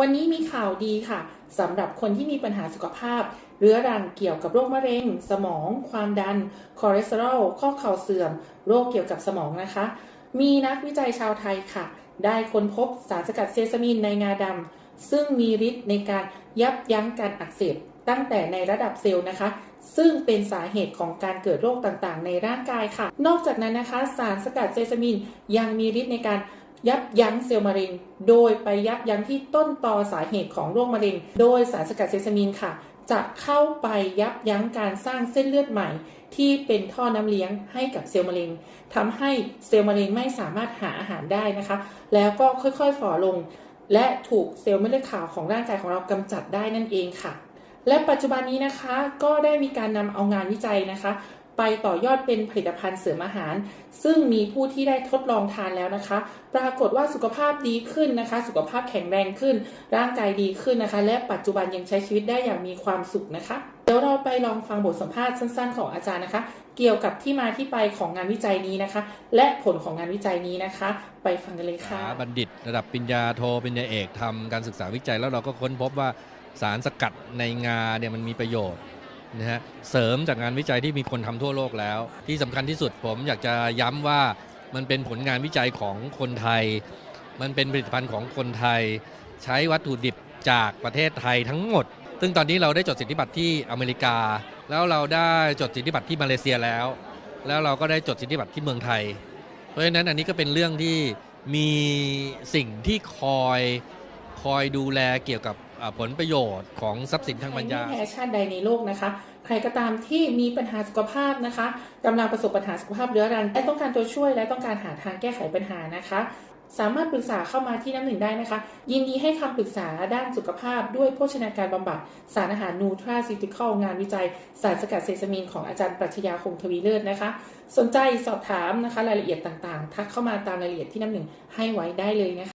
วันนี้มีข่าวดีค่ะสำหรับคนที่มีปัญหาสุขภาพ เรื้อรังเกี่ยวกับโรคมะเร็ง สมอง ความดัน คอเลสเตอรอล ข้อเข่าเสื่อม โรคเกี่ยวกับสมองนะคะ มีนักวิจัยชาวไทยค่ะ ได้ค้นพบสารสกัดเซซามินในงาดำซึ่งมีฤทธิ์ในการยับยั้งการอักเสบตั้งแต่ในระดับเซลล์นะคะ ซึ่งเป็นสาเหตุของการเกิดโรคต่างๆ ในร่างกายค่ะ นอกจากนั้นนะคะ สารสกัดเซซามินยังมีฤทธิ์ในการ ยับยั้งเซลล์มะเร็ง โดยไปยับยั้งที่ต้นตอสาเหตุของโรคมะเร็ง โดยสารสกัดเซซามินค่ะ จะเข้าไปยับยั้งการสร้างเส้นเลือดใหม่ ที่เป็นท่อน้ำเลี้ยงให้กับเซลล์มะเร็งทำให้เซลล์มะเร็งไม่สามารถหาอาหารได้นะคะ แล้วก็ค่อยๆฝ่อลง และถูกเซลล์เม็ดเลือดขาวของร่างกายของเรากำจัดได้นั่นเองค่ะและปัจจุบันนี้นะคะก็ได้มีการนำเอางานวิจัยนะคะ ไปต่อยอดเป็นผลิตภัณฑ์เสริมอาหาร ซึ่งมีผู้ที่ได้ทดลองทานแล้วนะคะ ปรากฏว่าสุขภาพดีขึ้นนะคะ สุขภาพแข็งแรงขึ้น ร่างกายดีขึ้นนะคะ และปัจจุบันยังใช้ชีวิตได้อย่างมีความสุขนะคะ เดี๋ยวเราไปลองฟังบทสัมภาษณ์สั้น ๆ ของอาจารย์นะคะ เกี่ยวกับที่มาที่ไปของงานวิจัยนี้นะคะ และผลของงานวิจัยนี้นะคะ ไปฟังกันเลยค่ะบัณฑิต ระดับปริญญาโทปริญญาเอกทำการศึกษาวิจัยแล้วเราก็ค้นพบว่าสารสกัดในงาเนี่ยมันมีประโยชน์ นะฮะเสริมจากงานวิจัยที่มีคนทำทั่วโลกแล้ว ที่สำคัญที่สุดผมอยากจะย้ำว่ามันเป็นผลงานวิจัยของคนไทย มันเป็นผลิตภัณฑ์ของคนไทย ใช้วัตถุดิบจากประเทศไทยทั้งหมด ซึ่งตอนนี้เราได้จดสิทธิบัตรที่อเมริกา แล้วเราได้จดสิทธิบัตรที่มาเลเซียแล้ว แล้วเราก็ได้จดสิทธิบัตรที่เมืองไทย เพราะฉะนั้นอันนี้ก็เป็นเรื่องที่มีสิ่งที่คอยคอยดูแลเกี่ยวกับ ผลประโยชน์ของทรัพย์สินทางปัญญาไม่แพ้ชาติใดในโลกนะคะ ใครก็ตามที่มีปัญหาสุขภาพนะคะกำลังประสบปัญหาสุขภาพเรื้อรังและต้องการตัวช่วยและต้องการหาทางแก้ไขปัญหานะคะ สามารถปรึกษาเข้ามาที่น้ำหนึ่งได้นะคะ ยินดีให้คำปรึกษาด้านสุขภาพด้วยโภชนาการบำบัดสารอาหารนูทราซิติคอลงานวิจัย สารสกัดเซซามินของอาจารย์ปรัชญาคงทวีเลิศนะคะ สนใจสอบถามนะคะรายละเอียดต่างๆ ทักเข้ามาตามรายละเอียดที่น้ำหนึ่งให้ไว้ได้เลยนะคะ